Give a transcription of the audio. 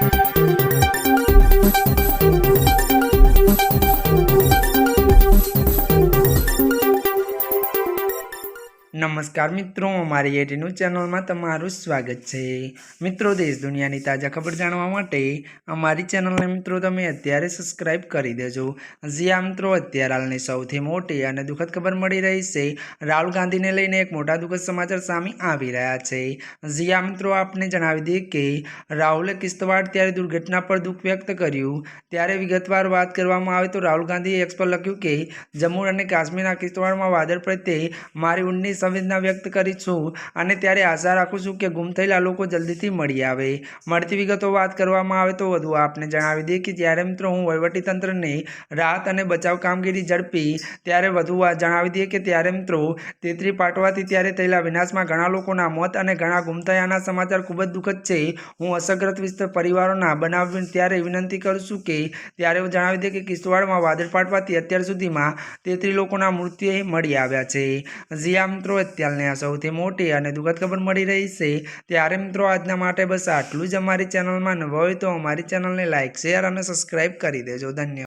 Thank you. નમસ્કાર મિત્રો, અમારી એટીનું ચેનલમાં તમારું સ્વાગત છે. મિત્રો, દેશ દુનિયાની તાજા ખબર જાણવા માટે અમારી ચેનલને મિત્રો તમે અત્યારે સબસ્ક્રાઇબ કરી દેજો. જ્યાં મિત્રો, અત્યારે હાલની સૌથી મોટી અને દુઃખદ ખબર મળી રહી છે. રાહુલ ગાંધીને લઈને એક મોટા દુઃખદ સમાચાર સામે આવી રહ્યા છે. જ્યાં મિત્રો, આપને જણાવી દઈએ કે રાહુલે કિસ્તવાડ ત્યારે દુર્ઘટના પર દુઃખ વ્યક્ત કર્યું. ત્યારે વિગતવાર વાત કરવામાં આવે તો રાહુલ ગાંધીએ એક્સ પર લખ્યું કે, જમ્મુ અને કાશ્મીરના કિસ્તવાડમાં વાદળ પ્રત્યે મારી ઊંડી સંવેદના વ્યક્ત કરી છું અને ત્યારે આશા રાખું છું કે ગુમ થયેલા લોકો જલ્દીથી મળી આવે. મળતી વિગતો વાત કરવામાં આવે તો વધુ આપને જણાવી દઈએ કે જ્યારે મિત્રો હું વહીવટીતંત્રને રાહત અને બચાવ કામગીરી ઝડપી ત્યારે વધુ જણાવી દઈએ કે ત્યારે મિત્રો તેત્રી પાટવાથી ત્યારે થયેલા વિનાશમાં ઘણા લોકોના મોત અને ઘણા ગુમ થયાના સમાચાર ખૂબ જ દુઃખદ છે. હું અસરગ્રસ્ત વિસ્તાર પરિવારોના બનાવ ત્યારે વિનંતી કરું છું કે ત્યારે જણાવી દઈએ કે કિશ્તવાડમાં વાદળ ફાટવાથી અત્યાર સુધીમાં તેત્રી લોકોના મૃત્યુ મળી આવ્યા છે. આ મિત્રો, અત્યારની આ સૌથી મોટી અને દુઃખદ ખબર મળી રહી છે. ત્યારે મિત્રો, આજના માટે બસ આટલું જ અમારી ચેનલમાં નવા હોય તો અમારી ચેનલને લાઇક શેર અને સબસ્ક્રાઇબ કરી દેજો. ધન્યવાદ.